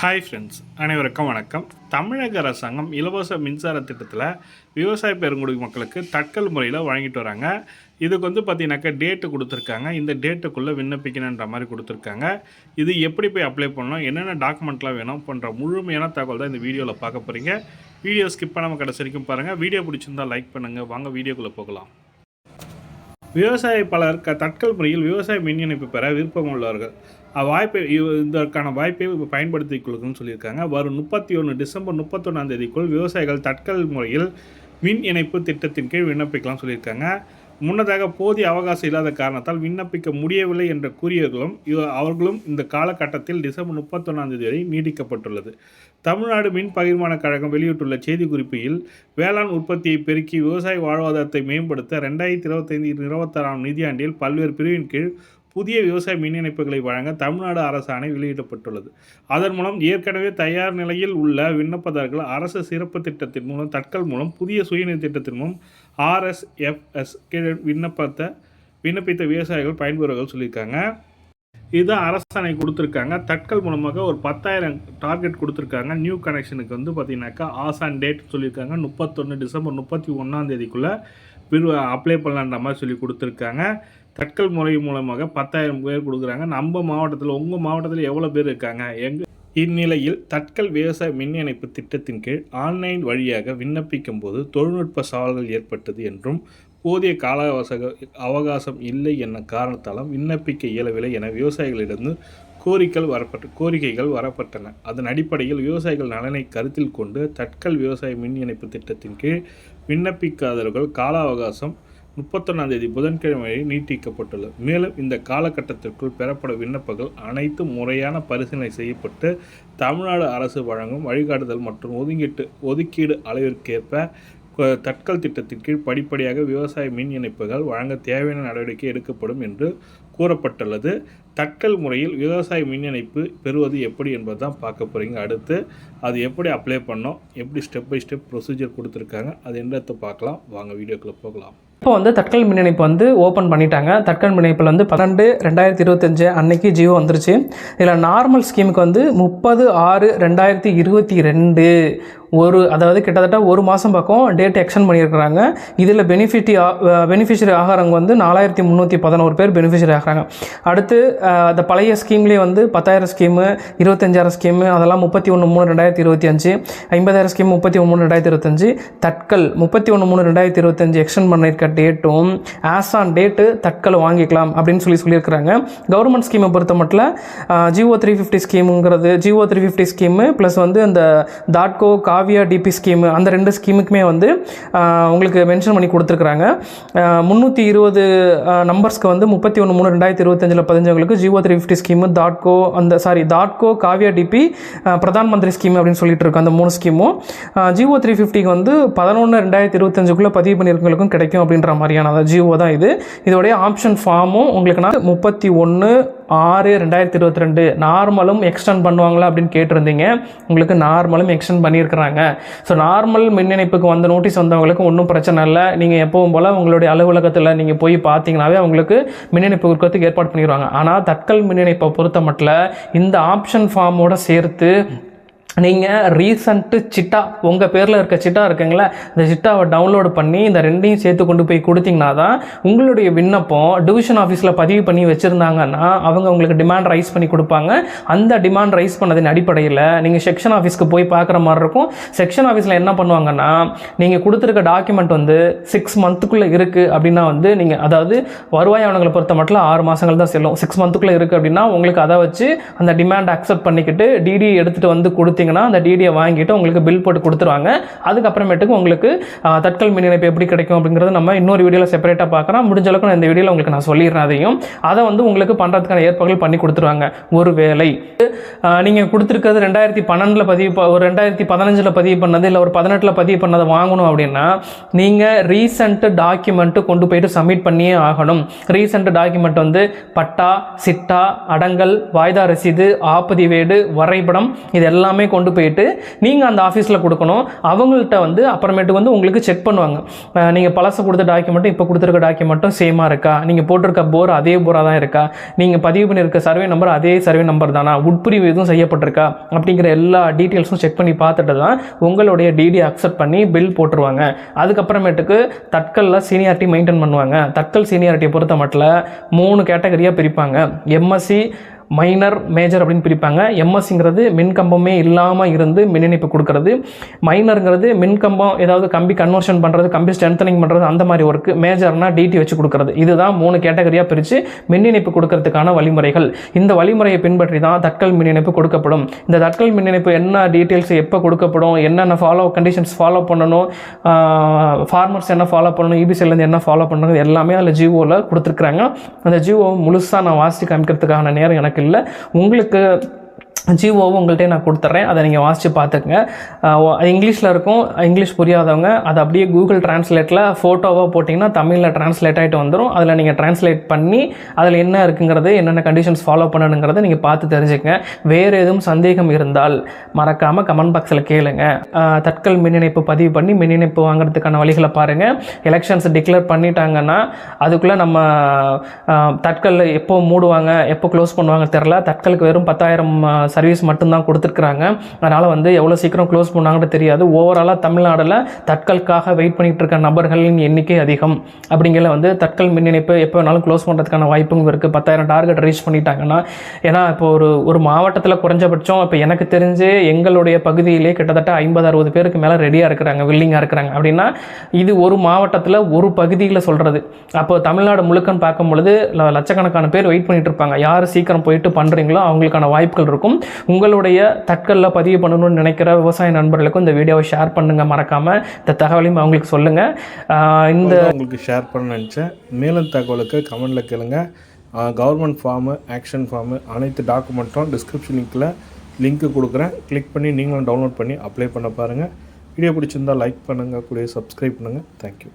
Hi friends அனைவருக்கும் வணக்கம். தமிழக அரசாங்கம் இலவச மின்சார திட்டத்தில் விவசாய பெருங்குடி மக்களுக்கு தட்கல் முறையில் வழங்கிட்டு வராங்க. இதுக்கு வந்து பார்த்தீங்கன்னாக்கா டேட்டு கொடுத்துருக்காங்க. இந்த டேட்டுக்குள்ளே விண்ணப்பிக்கணுன்ற மாதிரி கொடுத்துருக்காங்க. இது எப்படி போய் அப்ளை பண்ணணும்? என்னென்ன டாக்குமெண்ட்லாம் வேணும்? போன்ற முழுமையான தகவல் தான் இந்த வீடியோவில் பார்க்க போகிறீங்க வீடியோ ஸ்கிப் பண்ணாமல் கடைசி வரைக்கும் பாருங்கள் வீடியோ பிடிச்சிருந்தா லைக் பண்ணுங்கள் வாங்க வீடியோக்குள்ளே போகலாம். விவசாய பலர் க தட்கல் முறையில் விவசாய மின் இணைப்பு பெற விருப்பம் உள்ளவர்கள் அவ்வாய்ப்பை இதற்கான வாய்ப்பை பயன்படுத்திக் கொள்ளுங்கன்னு சொல்லியிருக்காங்க. வரும் முப்பத்தி ஒன்று டிசம்பர் முப்பத்தொன்னாம் தேதிக்குள் விவசாயிகள் தட்கல் முறையில் மின் இணைப்பு திட்டத்தின் கீழ் விண்ணப்பிக்கலாம் சொல்லியிருக்காங்க. முன்னதாக போதிய அவகாசம் இல்லாத காரணத்தால் விண்ணப்பிக்க முடியவில்லை என்ற கூறியவர்களும் அவர்களும் இந்த காலகட்டத்தில் டிசம்பர் முப்பத்தொன்னாம் தேதி வரை நீடிக்கப்பட்டுள்ளது தமிழ்நாடு மின் பகிர்மான கழகம் வெளியிட்டுள்ள செய்திக்குறிப்பில் வேளாண் உற்பத்தியை பெருக்கி விவசாய வாழ்வாதாரத்தை மேம்படுத்த ரெண்டாயிரத்தி இருபத்தைந்து இருபத்தாறாம் நிதியாண்டில் பல்வேறு பிரிவின் கீழ் புதிய விவசாய மின் இணைப்புகளை வழங்க தமிழ்நாடு அரசாணை வெளியிடப்பட்டுள்ளது. அதன் மூலம் ஏற்கனவே தயார் நிலையில் உள்ள விண்ணப்பதாரர்கள் அரசு சிறப்பு திட்டத்தின் மூலம் தட்கல் மூலம் புதிய சுயநிதி திட்டத்தின் மூலம் ஆர்எஸ்எஃப்எஸ் கீழே விண்ணப்பத்தை விண்ணப்பித்த விவசாயிகள் பயன்பெறுவர்கள் சொல்லியிருக்காங்க. இதுதான் அரசாணை கொடுத்துருக்காங்க. தட்கல் மூலமாக ஒரு பத்தாயிரம் டார்கெட் கொடுத்துருக்காங்க. நியூ கனெக்ஷனுக்கு வந்து பார்த்தீங்கன்னாக்கா ஆசான் டேட் சொல்லியிருக்காங்க. முப்பத்தொன்று டிசம்பர் முப்பத்தி ஒன்றாம் தேதிக்குள்ளே விரு அப்ளை பண்ணலான்ற மாதிரி சொல்லி கொடுத்துருக்காங்க. தட்கல் முறை மூலமாக பத்தாயிரம் பேர் கொடுக்குறாங்க. நம்ம மாவட்டத்தில் உங்கள் மாவட்டத்தில் எவ்வளோ பேர் இருக்காங்க? எங்கள் இந்நிலையில் தட்கல் விவசாய மின் இணைப்பு திட்டத்தின் கீழ் ஆன்லைன் வழியாக விண்ணப்பிக்கும் போது தொழில்நுட்ப சவால்கள் ஏற்பட்டது என்றும் போதிய கால அவகாசம் இல்லை என காரணத்தாலும் விண்ணப்பிக்க இயலவில்லை என விவசாயிகளிடந்து கோரிக்கைகள் வரப்பட்ட கோரிக்கைகள் வரப்பட்டன. அதன் அடிப்படையில் விவசாயிகள் நலனை கருத்தில் கொண்டு தட்கல் விவசாய மின் இணைப்பு திட்டத்தின் கீழ் விண்ணப்பிக்காதவர்கள் கால அவகாசம் முப்பத்தொன்னாம் தேதி புதன்கிழமை வரை நீட்டிக்கப்பட்டுள்ளது. மேலும் இந்த காலகட்டத்திற்குள் பெறப்படும் விண்ணப்பங்கள் அனைத்தும் முறையான பரிசீலனை செய்யப்பட்டு தமிழ்நாடு அரசு வழங்கும் வழிகாட்டுதல் மற்றும் ஒதுங்கீட்டு ஒதுக்கீடு அளவிற்கேற்ப தட்கல் திட்டத்தின் கீழ் படிப்படியாக விவசாய மின் இணைப்புகள் வழங்க தேவையான நடவடிக்கை எடுக்கப்படும் என்று கூறப்பட்டுள்ளது. தட்கல் முறையில் விவசாய மின் இணைப்பு பெறுவது எப்படி என்பது தான் பார்க்க போகிறீங்க அடுத்து அது எப்படி அப்ளை பண்ணோம்? எப்படி ஸ்டெப் பை ஸ்டெப் ப்ரொசீஜர் கொடுத்துருக்காங்க? அது என்னத்தை பார்க்கலாம்? வாங்க வீடியோக்குள்ளே போகலாம். இப்போ வந்து தட்கல் மின் இணைப்பு வந்து ஓப்பன் பண்ணிட்டாங்க. தட்கல் மின் இணைப்பில் வந்து பன்னெண்டு ரெண்டாயிரத்தி இருபத்தஞ்சு அன்னைக்கு ஜியோ வந்துருச்சு. இதில் நார்மல் ஸ்கீமுக்கு வந்து முப்பது ஆறு ரெண்டாயிரத்தி இருபத்தி ரெண்டு ஒரு அதாவது கிட்டத்தட்ட ஒரு மாதம் பக்கம் டேட் எக்ஸ்டெண்ட் பண்ணியிருக்கிறாங்க. இதில் பெனிஃபிட்டி பெனிஃபிஷரி ஆகிறவங்க வந்து நாலாயிரத்தி முந்நூற்றி பதினோரு பேர் பெனிஃபிஷரி ஆகிறாங்க. அடுத்து அந்த பழைய ஸ்கீம்லேயே வந்து பத்தாயிரம் ஸ்கீமு இருபத்தஞ்சாயிரம் ஸ்கீமு அதெல்லாம் முப்பத்தி ஒன்று மூணு ரெண்டாயிரத்தி இருபத்தி அஞ்சு ஐம்பதாயிரம் ஸ்கீம் முப்பத்தி ஒன்று மூணு ரெண்டாயிரத்தி இருபத்தஞ்சு தட்கல் முப்பத்தி ஒன்று மூணு ரெண்டாயிரத்தி இருபத்தஞ்சு எக்ஸ்டெண்ட் பண்ணியிருக்க டேட்டும் ஆஸ் ஆன் டேட்டு தட்கல் வாங்கிக்கலாம் அப்படின்னு சொல்லி சொல்லியிருக்கிறாங்க. கவர்மெண்ட் ஸ்கீமை பொறுத்த மட்டும் GO three fifty ஸ்கீமுங்கிறது GO three fifty scheme plus வந்து அந்த தாட்கோ காவியா டிபி ஸ்கீமு அந்த ரெண்டு ஸ்கீமுக்குமே வந்து உங்களுக்கு மென்ஷன் பண்ணி கொடுத்துருக்குறாங்க. முந்நூற்றி இருபது நம்பர்ஸ்க்கு வந்து முப்பத்தி ஒன்று மூணு ரெண்டாயிரத்தி இருபத்தஞ்சில் பதினஞ்சவங்களுக்கு ஜியோ த்ரீ ஃபிஃப்டி ஸ்கீமு தாட்கோ அந்த சாரி தாட்கோ காவியா டிபி பிரதான் மந்திரி ஸ்கீம் அப்படின்னு சொல்லிட்டு இருக்கு அந்த மூணு ஸ்கீமும் ஜியோ த்ரீ ஃபிஃப்டிக்கு வந்து பதினொன்று ரெண்டாயிரத்தி இருபத்தஞ்சுக்குள்ளே பதிவு பண்ணியிருக்கவங்களுக்கும் கிடைக்கும் அப்படின்ற மாதிரியான ஜியோ தான் இது. இதோடைய ஆப்ஷன் ஃபார்மும் உங்களுக்கு நான் முப்பத்தி ஒன்று ஆறு ரெண்டாயிரத்தி இருபத்தி ரெண்டு நார்மலும் எக்ஸ்டெண்ட் பண்ணுவாங்களா அப்படின்னு கேட்டிருந்தீங்க. உங்களுக்கு நார்மலும் எக்ஸ்டெண்ட் பண்ணியிருக்கிறாங்க. ஸோ நார்மல் மின் இணைப்புக்கு வந்த நோட்டீஸ் வந்தவங்களுக்கு ஒன்றும் பிரச்சனை இல்லை. நீங்கள் எப்பவும் போல் உங்களுடைய அலுவலகத்தில் நீங்கள் போய் பார்த்தீங்கன்னாவே உங்களுக்கு மின் இணைப்பு கொடுக்கறதுக்கு ஏற்பாடு பண்ணிடுவாங்க ஆனால் தட்கல் மின் இணைப்பை பொறுத்த மட்டும் இந்த ஆப்ஷன் ஃபார்மோட சேர்த்து நீங்கள் ரீசண்ட்டு சிட்டா உங்கள் பேரில் இருக்க சிட்டா இருக்குங்களா இந்த சிட்டாவை டவுன்லோட் பண்ணி இந்த ரெண்டையும் சேர்த்து கொண்டு போய் கொடுத்தீங்கன்னா தான் உங்களுடைய விண்ணப்பம் டிவிஷன் ஆஃபீஸில் பதிவு பண்ணி வச்சுருந்தாங்கன்னா அவங்க உங்களுக்கு டிமாண்ட் ரைஸ் பண்ணி கொடுப்பாங்க. அந்த டிமாண்ட் ரைஸ் பண்ணதின் அடிப்படையில் நீங்கள் செக்ஷன் ஆஃபீஸ்க்கு போய் பார்க்குற மாதிரி இருக்கும். செக்ஷன் ஆஃபீஸில் என்ன பண்ணுவாங்கன்னா நீங்கள் கொடுத்துருக்க டாக்குமெண்ட் வந்து சிக்ஸ் மந்த்துக்குள்ளே இருக்குது அப்படின்னா வந்து நீங்கள் அதாவது வருவாய் ஆவணங்களை பொறுத்த மட்டும் ஆறு மாதங்கள் தான் செல்லும். சிக்ஸ் மந்த்துக்குள்ளே இருக்குது அப்படின்னா உங்களுக்கு அதை வச்சு அந்த டிமாண்ட் அக்செப்ட் பண்ணிக்கிட்டு டிடி எடுத்துகிட்டு வந்து கொடுத்து கொடுத்தீங்கன்னா அந்த டிடியை வாங்கிட்டு உங்களுக்கு பில் போட்டு கொடுத்துருவாங்க. அதுக்கப்புறமேட்டுக்கு உங்களுக்கு தட்கல் மின் இணைப்பு எப்படி கிடைக்கும் அப்படிங்கிறது நம்ம இன்னொரு வீடியோவில் செப்பரேட்டாக பார்க்குறோம் முடிஞ்ச அளவுக்கு நான் இந்த வீடியோவில் உங்களுக்கு நான் சொல்லிடுறேன் அதையும். அதை வந்து உங்களுக்கு பண்ணுறதுக்கான ஏற்பாடுகள் பண்ணி கொடுத்துருவாங்க. ஒருவேளை நீங்கள் கொடுத்துருக்கிறது ரெண்டாயிரத்தி பன்னெண்டில் பதிவு ஒரு ரெண்டாயிரத்தி பதினஞ்சில் பதிவு பண்ணது இல்லை ஒரு பதினெட்டில் பதிவு பண்ணதை வாங்கணும் அப்படின்னா நீங்கள் ரீசெண்ட் டாக்குமெண்ட்டு கொண்டு போயிட்டு சப்மிட் பண்ணியே ஆகணும். ரீசெண்ட் டாக்குமெண்ட் வந்து பட்டா சிட்டா அடங்கல் வாய்தா ரசீது ஆப்பதிவேடு வரைபடம் இது எல்லாமே கொண்டு போயிட்டு நீங்கள் அந்த ஆஃபீஸில் கொடுக்கணும். அவங்கள்ட்ட வந்து அப்புறமேட்டு வந்து உங்களுக்கு செக் பண்ணுவாங்க. நீங்கள் பழசை கொடுத்த டாக்குமெண்ட்டும் இப்போ கொடுத்துருக்க டாக்குமெண்ட்டும் சேமாக இருக்கா? நீங்கள் போட்டிருக்க போர் அதே போராக தான் இருக்கா? நீங்கள் பதிவு பண்ணியிருக்க சர்வே நம்பர் அதே சர்வே நம்பர் தானா? உட்பிரிவு எதுவும் செய்யப்பட்டிருக்கா? அப்படிங்கிற எல்லா டீட்டெயில்ஸும் செக் பண்ணி பார்த்துட்டு தான் உங்களுடைய டிடி அக்செப்ட் பண்ணி பில் போட்டுருவாங்க. அதுக்கப்புறமேட்டுக்கு தட்கலில் சீனியாரிட்டி மெயின்டைன் பண்ணுவாங்க. தட்கல் சீனியாரிட்டியை பொறுத்த மட்டும் மூணு கேட்டகரியாக பிரிப்பாங்க. எம்எஸ்சி மைனர் மேஜர் அப்படின்னு பிரிப்பாங்க. எம்எஸ்சிங்கிறது மின்கம்பமே இல்லாமல் இருந்து மின் இணைப்பு கொடுக்கறது மைனருங்கிறது மின்கம்பம் ஏதாவது கம்பி கன்வர்ஷன் பண்ணுறது கம்பி ஸ்ட்ரென்தனிங் பண்ணுறது அந்த மாதிரி ஒர்க்கு மேஜர்னா டிடி வச்சு கொடுக்கறது. இதுதான் மூணு கேட்டகரியாக பிரித்து மின் இணைப்பு கொடுக்கறதுக்கான வழிமுறைகள். இந்த வழிமுறையை பின்பற்றி தான் தட்கல் மின் இணைப்பு கொடுக்கப்படும். இந்த தட்கல் மின் இணைப்பு என்ன டீட்டெயில்ஸ் எப்போ கொடுக்கப்படும் என்னென்ன ஃபாலோ கண்டிஷன்ஸ் ஃபாலோ பண்ணணும் ஃபார்மர்ஸ் என்ன ஃபாலோ பண்ணணும் இபிசிலேருந்து என்ன ஃபாலோ பண்ணணும் எல்லாமே அதில் ஜிஓவில் கொடுத்துருக்குறாங்க. அந்த ஜிஓ முழுசாக நான் வாசித்து காமிக்கிறதுக்கான நேரம் எனக்கு இல்லை உங்களுக்கு ஜிஓவும் உங்கள்கிட்ட நான் கொடுத்துட்றேன் அதை நீங்கள் வாசித்து பார்த்துக்குங்க. இங்கிலீஷில் இருக்கும். இங்கிலீஷ் புரியாதவங்க அதை அப்படியே கூகுள் டிரான்ஸ்லேட்டில் ஃபோட்டோவாக போட்டிங்கன்னா தமிழில் டிரான்ஸ்லேட் ஆகிட்டு வந்துடும் அதில் நீங்கள் டிரான்ஸ்லேட் பண்ணி அதில் என்ன இருக்குங்கிறது என்னென்ன கண்டிஷன்ஸ் ஃபாலோ பண்ணணுங்கிறத நீங்கள் பார்த்து தெரிஞ்சுக்கங்க. வேறு எதுவும் சந்தேகம் இருந்தால் மறக்காமல் கமெண்ட் பாக்ஸில் கேளுங்க. தட்கல் மின் இணைப்பு பதிவு பண்ணி மின் இணைப்பு வாங்குறதுக்கான வழிகளை பாருங்கள் எலெக்ஷன்ஸ் டிக்ளேர் பண்ணிட்டாங்கன்னா அதுக்குள்ளே நம்ம தட்கல் எப்போ மூடுவாங்க எப்போ க்ளோஸ் பண்ணுவாங்க தெரில தட்கலுக்கு வெறும் பத்தாயிரம் சர்வீஸ் மட்டும்தான் கொடுத்துருக்குறாங்க. அதனால் வந்து எவ்வளோ சீக்கிரம் க்ளோஸ் பண்ணாங்கன்னு தெரியாது. ஓவராலாக தமிழ்நாடில் தட்கலுக்காக வெயிட் பண்ணிகிட்டு இருக்க நபர்களின் எண்ணிக்கை அதிகம். அப்படிங்கிற வந்து தட்கல் மின் இணைப்பு எப்போ வேணாலும் க்ளோஸ் பண்ணுறதுக்கான வாய்ப்பும் இருக்குது பத்தாயிரம் டார்கெட் ரீச் பண்ணிட்டாங்கன்னா ஏன்னா இப்போ ஒரு ஒரு மாவட்டத்தில் குறைஞ்சபட்சம் இப்போ எனக்கு தெரிஞ்சு எங்களுடைய பகுதியிலே கிட்டத்தட்ட ஐம்பது அறுபது பேருக்கு மேலே ரெடியாக இருக்கிறாங்க வில்லிங்காக இருக்கிறாங்க. அப்படின்னா இது ஒரு மாவட்டத்தில் ஒரு பகுதியில் சொல்கிறது அப்போ தமிழ்நாடு முழுக்கன்னு பார்க்கும் பொழுது ல- லட்சக்கணக்கான பேர் வெயிட் பண்ணிட்டு இருப்பாங்க. யார் சீக்கிரம் போயிட்டு பண்ணுறீங்களோ அவங்களுக்கான வாய்ப்புகள் இருக்கும். உங்களுடைய தட்கலில் பதிவு பண்ணணும்னு நினைக்கிற விவசாய நண்பர்களுக்கும் இந்த வீடியோவை ஷேர் பண்ணுங்கள் மறக்காமல் இந்த தகவலையும் அவங்களுக்கு சொல்லுங்கள் இந்த உங்களுக்கு ஷேர் பண்ண நினச்சேன். மேலும் தகவலுக்கு கமெண்டில் கேளுங்க. கவர்மெண்ட் ஃபார்மு ஆக்ஷன் ஃபார்மு அனைத்து டாக்குமெண்ட்டும் டிஸ்கிரிப்ஷன் லிங்க்கில் லிங்க்கு கொடுக்குறேன். கிளிக் பண்ணி நீங்களும் டவுன்லோட் பண்ணி அப்ளை பண்ண பாருங்கள் வீடியோ பிடிச்சிருந்தா லைக் பண்ணுங்கள் கூட சப்ஸ்கிரைப் பண்ணுங்கள் தேங்க்யூ